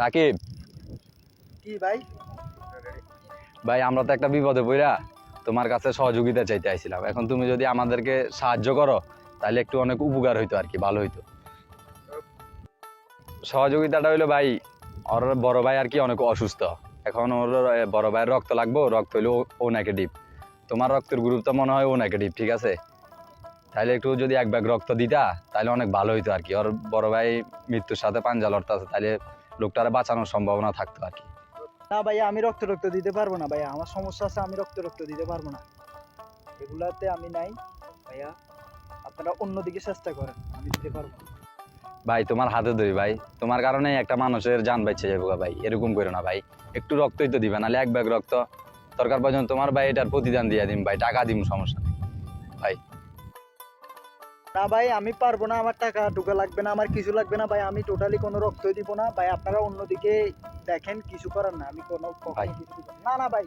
রাকিব। কি ভাই? ভাই আমরা তো একটা বিপদে পড়া তোমার কাছে সহযোগিতা চাইতে আইছিলাম। এখন তুমি যদি আমাদেরকে সাহায্য করো তাহলে একটু অনেক উপকার হইতো আর কি ভালো হইতো। সহযোগিতাটা হইল ভাই ওর বড় ভাই আর কি অনেক অসুস্থ। এখন ওর বড় ভাইয়ের রক্ত লাগবে রক্ত হইল ও নেগেটিভ তোমার রক্তের গ্রুপ তো মনে হয় ও নেগেটিভ ঠিক আছে? তাহলে একটু যদি এক ব্যাগ রক্ত দিতা তাহলে অনেক ভালো হইতো আর কি। ওর বড় ভাই মৃত্যুর সাথে পাঞ্জা লড়তেছে তাহলে লোকটারে বাঁচানোর সম্ভাবনা থাকতো আর কি। না ভাইয়া আমি রক্ত রক্ত দিতে পারব না ভাইয়া। আমার সমস্যা আছে আমি রক্ত রক্ত দিতে পারব না। এগুলাতে আমি নাই ভাইয়া। আপনারা অন্যদিকে চেষ্টা করেন আমি দিতে পারব না। ভাই তোমার হাতে ধরি ভাই। তোমার কারণে একটা মানুষের জান বেঁচে যাব ভাই। এরকম করো না ভাই। একটু রক্তই তো দিবে নাহলে এক ব্যাগ রক্ত। দরকার পর্যন্ত তোমার ভাই এটার প্রতিদান দিয়ে দিম ভাই টাকা দিম সমস্যা নেই। না ভাই আমি পারব না আমার টাকা ঢুকা লাগবে না আমার কিছু লাগবে না ভাই আমি টোটালি কোনো রক্তই দিব না। ভাই আপনারা অন্যদিকে দেখেন কিছু করার না আমি কোনো ভাই। না। না ভাই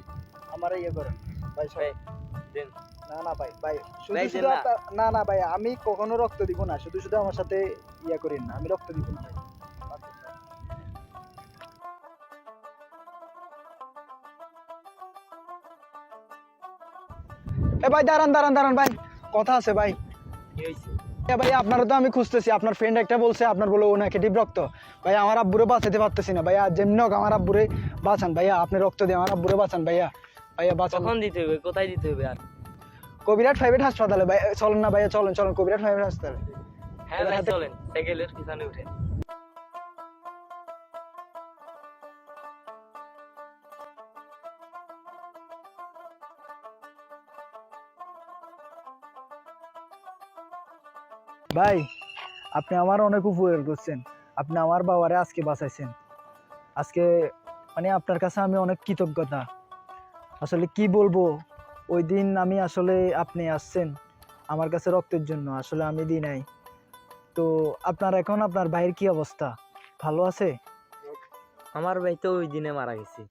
আমার ইয়ে করেন। ভাই সবাই না না ভাই ভাই শুধু শুধু না। না ভাই আমি কখনো রক্ত দিব না শুধু শুধু আমার সাথে ইয়ে করেন না আমি রক্ত দিব না ভাই। এ ভাই দাঁড়ান দাঁড়ান দাঁড়ান ভাই কথা আছে ভাই। কি হয়েছে ভাই আপনারা তো আমি খুঁজতেছি। আপনার ফ্রেন্ড একটা বলছে আপনার বলে ও ডিপ রক্ত ভাই আমার আব্বুরে বাঁচাতে পারতেছি না। ভাইয়া যেমনি হোক আমার আব্বুরে বাঁচান। ভাইয়া আপনি রক্ত দিয়ে আমার আব্বুরে বাঁচান ভাইয়া। ভাইয়া বাঁচান। কখন দিতে হবে? কোথায় দিতে হবে আর? কবিরাট প্রাইভেট হাসপাতালে। ভাই চলেন না ভাইয়া চলেন চলেন। কবিরাট প্রাইভেট হাসপাতালে। হ্যাঁ ভাই চলেন। সাইকেলের পিছনে উঠে ভাই আপনি আমার অনেক উপকার করছেন। আপনি আমার বাবারে আজকে বাঁচাইছেন। আজকে মানে আপনার কাছে আমি অনেক কৃতজ্ঞতা। আসলে কি বলব ওই দিন আমি আসলে আপনি আসছেন আমার কাছে রক্তের জন্য আসলে আমি দিই নাই। তো আপনার এখন আপনার ভাইয়ের কি অবস্থা? ভালো আছে? আমার ভাই তো ওই দিনে মারা গেছে।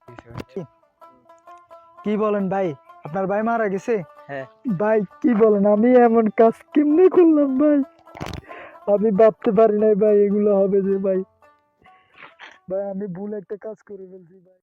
কি? বলেন ভাই? আপনার ভাই মারা গেছে? হ্যাঁ। ভাই কি বলেন? আমি এমন কাজ কেমনে করলাম ভাই? আমি ভাবতে পারি নাই ভাই, এগুলো হবে যে ভাই। ভাই, আমি ভুল একটা কাজ করে ফেলছি ভাই।